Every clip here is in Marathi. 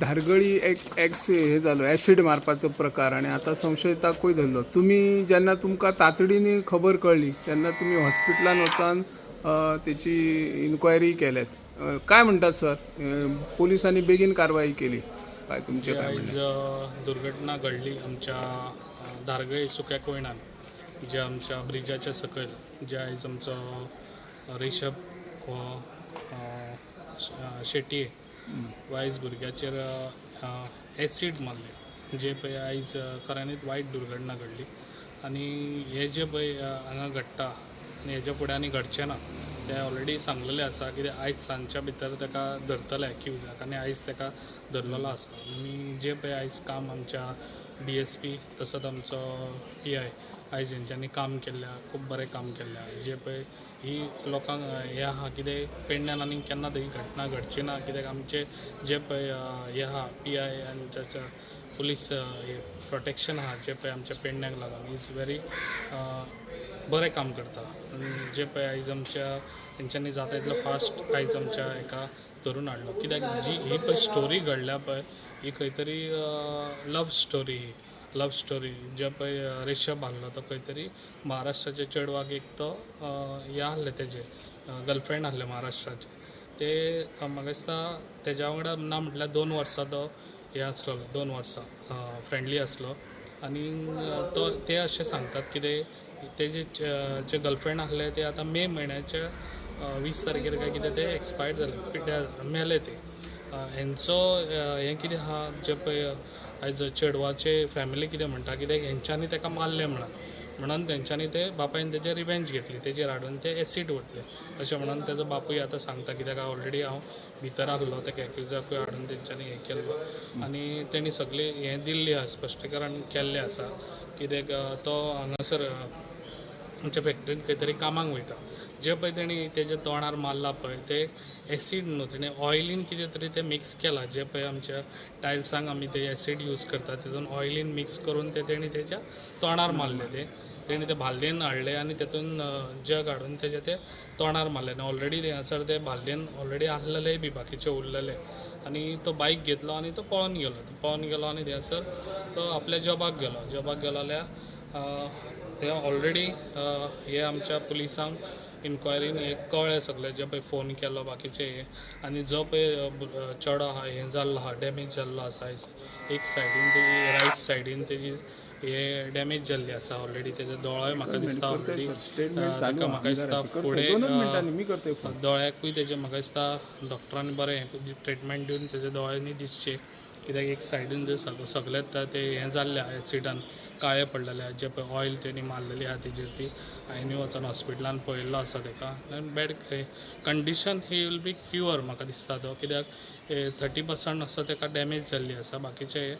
धारगळी एक एक्स हे जालो ॲसिड मारपाचो प्रकार आणि आता संशयिता कोय धरलो. तुम्ही जेन्ना तुमकां तातडीने खबर कळली तेन्ना तुम्ही हॉस्पिटलान वचान अ, त्याची इन्क्वायरी केल्यात. काय म्हणटात सर पोलिसांनी बेगीन कारवाई केली. काय तुमचे आयज दुर्घटना घडली आमच्या धारगळे सुक्या कोयणान जे आमच्या ब्रिजाच्या सकयल जे आयज आमचो अ, शेटये वायज आयज भुरग्याचेर एसीड मारले. जे पळय आयज खऱ्यांनीच वायट दुर्घटना घडली. आनी हे जे पळय हांगा घडटा आनी हेच्या फुडें आनी घडचें ना ते ऑलरेडी सांगलेलें आसा कित्याक आयज सांजच्या भितर ताका धरतले एक्युजाक आनी आयज ताका धरलेलो आसा. आनी जे पळय आयज काम आमच्या डी एस पी तसोच आमचो पी आय आयज हेंच्यांनी काम केल्ल्या खूब बरें काम केल्ल्या जे पळय ही लोकांक हें आहा कितें पेडण्यान आनी केन्ना ही घटना घडची ना कित्याक आमचे जे पळय हें हे आहा पी आय आनी पुलीस प्रोटेक्शन आहा जे पळय आमच्या पेडण्याक लागून इज व्हेरी बरें काम करता. जें जे पळय आयज आमच्या तेंच्यांनी जाता तितलो फास्ट आयज आमच्या हेका धरून हाडलो कित्याक जी ही पळय स्टोरी घडल्या पळय ही खंय तरी लव स्टोरी लव स्टोरी जे पळय अ, रिषभ आहलो तो खंय तरी महाराष्ट्राचे चेडवाक एक तो हें हे आहले तेजे गर्लफ्रेंड आहले महाराष्ट्राचे. ते म्हाका दिसता तेज्या वांगडा ना म्हटल्यार दोन वर्सां तो हे आसलो दोन वर्सां फ्रेंडली आसलो आनी तो ते अशें सांगतात कितें तेजे जे गर्लफ्रेंड आहले ते आतां मे म्हयन्याच्या वीस तारखेर काय कितें ते एक्सपायर्ड जालें पिड्ड्यार मेले ते. हेंचो हें कितें आहा जे पळय आयज चेडवाचे फॅमिली कितें म्हणटा कित्याक हेंच्यांनी ताका मारलें म्हणून म्हणून तेंच्यांनी ते बापायन तेजेर रिवेंज घेतली तेजेर हाडून ते एसीड वतले अशें म्हणून तेजो बापूय आतां सांगता कित्याक ऑलरेडी हांव भितर आहलो ताका एक्युजाकूय हाडून तेंच्यांनी हें केल्लो आनी तेणी सगळी हें दिल्ली आसा स्पश्टीकरण केल्लें आसा कित्याक तो हांगासर आमच्या फॅक्टरीन खंय तरी कामाक वयता जे पळय तेणी तेज्या तोंडार मारला पळय ते एसीड न्हू तेणें ऑयलीन कितें तरी ते मिक्स केलां. जे पळय आमच्या टायल्सांक आमी ते एसीड यूज करतात तेतून ऑयलीन मिक्स करून ते तेणी तेज्या तोंडार मारले ते. तेणी ते भाल्लेन हाडले आनी तेतून जग हाडून तेजे ते तोंडार मारले. आनी ऑलरेडी थंयसर ते भाल्लेन ऑलरेडी आहलेले बी बाकीचे उरलेले. आनी तो बायक घेतलो आनी तो पळोवन गेलो. तो पळोवन गेलो आनी थंयसर तो आपल्या जॉबाक गेलो. जॉबाक गेलो जाल्यार हे ऑलरेडी हे आमच्या पुलिसांक इन्क्वायरीन हे कळ्ळें सगळें जे पळय फोन केलो बाकीचे हे. आनी जो पळय चेडो आहा हें जाल्लो आहा डॅमेज जाल्लो आसा एक सायडीन तेजी रायट सायडीन तेजी हे डॅमेज जाल्ली आसा ऑलरेडी तेजे दोळोय म्हाका दिसता ऑलरेडी ताका म्हाका दिसता फुडें दोळ्याकूय तेजे म्हाका दिसता डॉक्टरांनी बरें ट्रिटमेंट दिवन तेजे दोळ्यांनी दिसचे. कित्याक एक सायडीन जे सग सगळें ते हें जाल्लें आहा एसिडान काळे पडलेले आहा जे पळय ऑयल तेणी मारलेली आहा तेजेर ती हांवें वचून हॉस्पिटलान पळयल्लो आसा तेका बॅड कंडिशन ही वील बी क्युअर म्हाका दिसता तो कित्याक? थर्टी पर्संट असो तेका डॅमेज जाल्ली आसा बाकीचे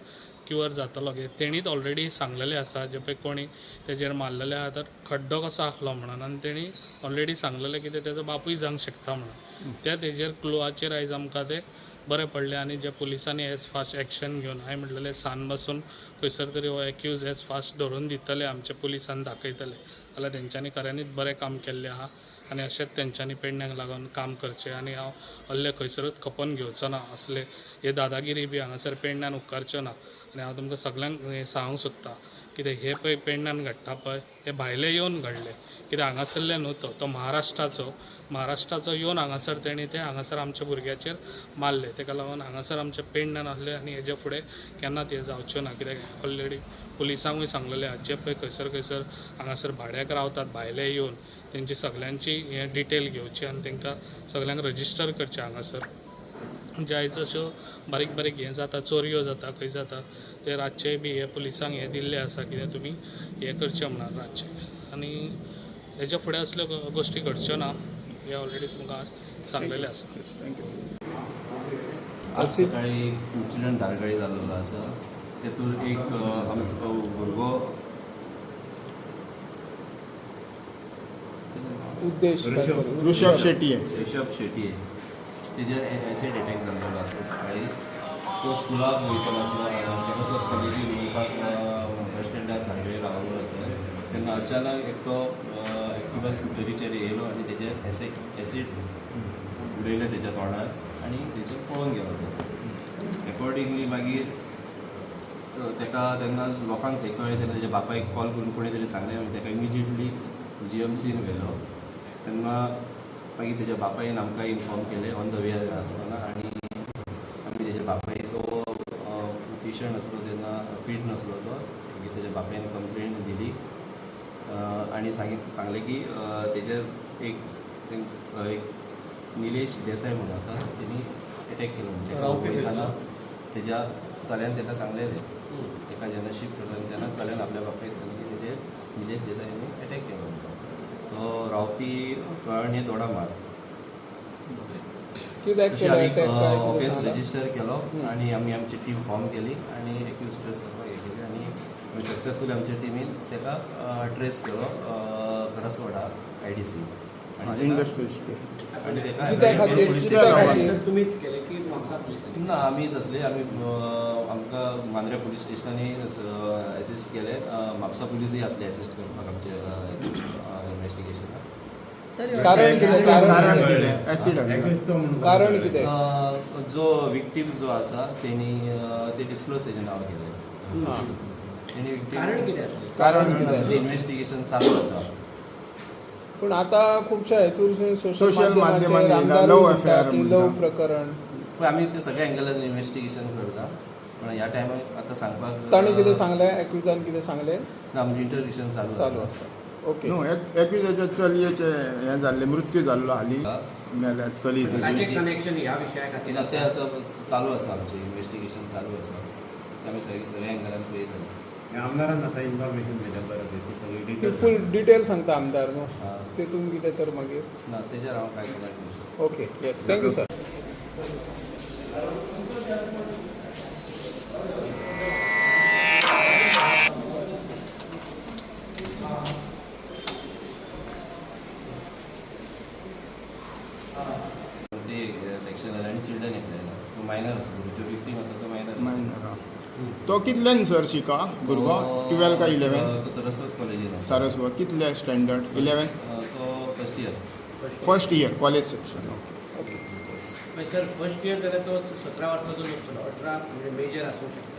क्युअर जातलो कित्याक तेणीच ऑलरेडी सांगलेलें आसा जे पळय कोणी तेजेर मारलेले आहा तर खड्डो कसो आसलो म्हणून. आनी तेणी ऑलरेडी सांगलेलें कितें तेजो बापूय जावंक शकता म्हणून. त्या तेजेर क्लुआचेर आयज आमकां ते बरें पडलें आनी जे पुलिसांनी एज फास्ट एक्शन घेवन हांवें म्हटलेलें सान बसून खंयसर तरी हो एक्यूज एज फास्ट धरून दितले आमचे पुलिसान दाखयतले जाल्यार तेंच्यांनी खऱ्यांनीच बरें काम केल्लें आहा आनी अशेंच तेंच्यांनी पेडण्याक लागून काम करचें. आनी हांव हल्ले खंयसरूच खपोवन घेवचो ना असले हे दादागिरी बी हांगासर पेडण्यान उपकारच्यो ना. आनी हांव तुमकां सगळ्यांक हें सांगूंक सोदतां कित्याक हे पळय पेडण्यान घडटा पळय हे भायले येवन घडले. कित्याक हांगासरले न्हू तो तो महाराष्ट्राचो महाराष्ट्राचो येवन हांगासर तेणी ते हांगासर आमच्या भुरग्याचेर मारले. ताका लागून हांगासर आमच्या पेडण्यान आसले आनी हेजे फुडें केन्नाच हे जावच्यो ना. कित्याक ऑलरेडी पुलिसांकूय सांगलेलें हाचे जे पळय खंयसर खंयसर हांगासर भाड्याक रावतात भायले येवन तेंची सगळ्यांची हें डिटेल घेवची आनी तेंकां सगल्यांक रजिस्टर करचें हांगासर. जे आयज अश्यो बारीक बारीक हें जाता चोरयो जाता खंय जाता ते रातचे बी हे पुलिसांक हें दिल्लें आसा कितें तुमी हें करचें म्हणून रातचें. आनी हेज्या फुडें असल्यो गोश्टी घडच्यो ना. हें ऑलरेडी तुमकां सांगलेलें आसा थँक्यू आज सकाळी एक इन्सिडंट धारगळी जाल्लो आसा तेतून एक आमचो भुरगो उद्देश? ऋषभ शेट्टी आहे. रिषभ शेट्टी तेजेर एसिड अटॅक जाल्लो आसा सकाळी. तो स्कुलाक वयतलो आसलो सरस्वत कॉलेजीन वचपाक बस स्टँडार धारगळी रावलो होतो. तेन्ना अचानक एक तो एक्टिवा येयलो आनी तेजे एसीड एसीड उडयलें तेज्या तोंडार आनी तेचेर पळोवन गेलो एकॉर्डिंगली मागीर ताका तेका तेन्ना लोकांक थंय कळ्ळें तेन्ना तेज्या बापायक कॉल करून कोणी तरी सांगलें आनी तेका इमिजिएटली जी एम सीन व्हेलो तेन्ना मागीर तेज्या बापायन आमकां इन्फॉर्म केलें ऑन द वे आसतना आनी आमी तेज्या बापायक तो पेशंट आसलो तेन्ना फीट नासलो तो मागीर तेज्या बापायन कंप्लेन दिली. आनी सांगित सांगलें की अ, तेजेर एक एक निलेश देसाय म्हणून आसा तेणी अटॅक केलो म्हणजे तेज्या चल्यान तेका सांगलेलें. तेका जेन्ना शिफ्ट करता तेन्ना चल्यान आपल्या बापायक सांगलें की तेजेर निलेश देसायानी अटॅक केलो. तो रावपी कळणे दोडा मार. ऑफेन्स? रजिस्टर केलो आनी आमी आमची टीम फॉर्म केली आनी एक्यूज ट्रेस करपाक हे केली आनी आमी सक्सेसफुली आमच्या टीमीन तेका ट्रेस केलो करसवाडा आय डी सी ना आमीच असले आमी आमकां मांद्रे पुलीस स्टेशनांनी एसिस्ट केले. म्हापसा पुलीसय असले एसिस्ट करपाक आमचे इन्वेस्टिगेशनाक कारण कितें? कारण कितें? जो विक्टीम जो आसा तेणी ते डिस्क्लोज तेजें नांव केलें हां. कारण कितें कारण कितें इन्वेस्टिगेशन चालू आसा पूण आतां हेतूर Social सोशल माध्यमांनी affair म्हणटा. लव प्रकरण. पळय आमी ते सगळ्या एंगलान इन्वेस्टिगेशन करता. पण ह्या टायमार आतां सांगपाक ताणें कितें सांगलें एक्युजान कितें सांगलें? ना आमचें इंटरव्युशन चालू चालू आसा आसा ओके न्हू एकविजाच्या चलयेचे हें जाल्लें मृत्यू जाल्लो हालीं मेल्यात चली ती. ताचे कनेक्शन ह्या विशया खातीर आतां चालू आसा आमचें इन्वेस्टिगेशन चालू आसा ते आमी सगळ्या सगळ्या एंगलान पळयता आमदारान आता इन्फॉर्मेशन दिल्या बरं ती सगळी ती डिटेल्स फूल डिटेल सांगता आमदार न्हू हा. तेतून कितें तर मागीर ना तेजेर हांव कांय comment okay yes thank you sir तो कितल्यान सर शिका? भुरगो? टुवेल काय इलेवन सरस्वत कॉलेजीन सारस्वत. कितले स्टँडर्ड? इलेवन तो first year. First year college section मागीर सर फर्स्ट इयर जाल्यार तो सतरा वर्साचो नसतलो अठरा म्हणजे मेजर आसूंक शकता.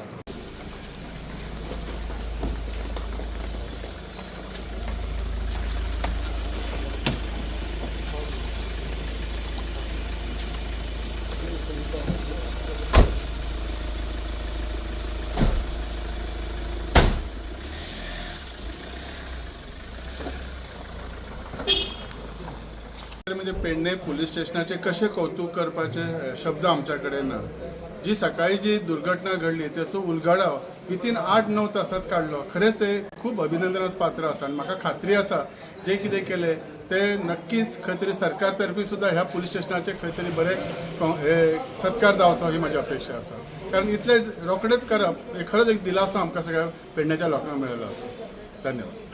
म्हणजे पेडणे पोलीस स्टेशनाचे कशें कौतुक करपाचे शब्द आमच्या कडेन ना. जी सकाळी जी दुर्घटना घडली त्याचो उलगडाव विथीन आठ णव तासात काडलो खरेंच ते खूप अभिनंदनास पात्र आसा आनी म्हाका खात्री आसा जे कितें केले ते नक्कीच खंय तरी सरकार तर्फी सुद्दां ह्या पुलीस स्टेशनाचे खंय तरी बरे हे सत्कार जावचो ही म्हजी अपेक्षा आसा कारण इतले रोखडेच करप हे खरंच एक दिलासो आमकां सगळ्या पेडण्याच्या लोकांक मेळिल्लो आसा धन्यवाद.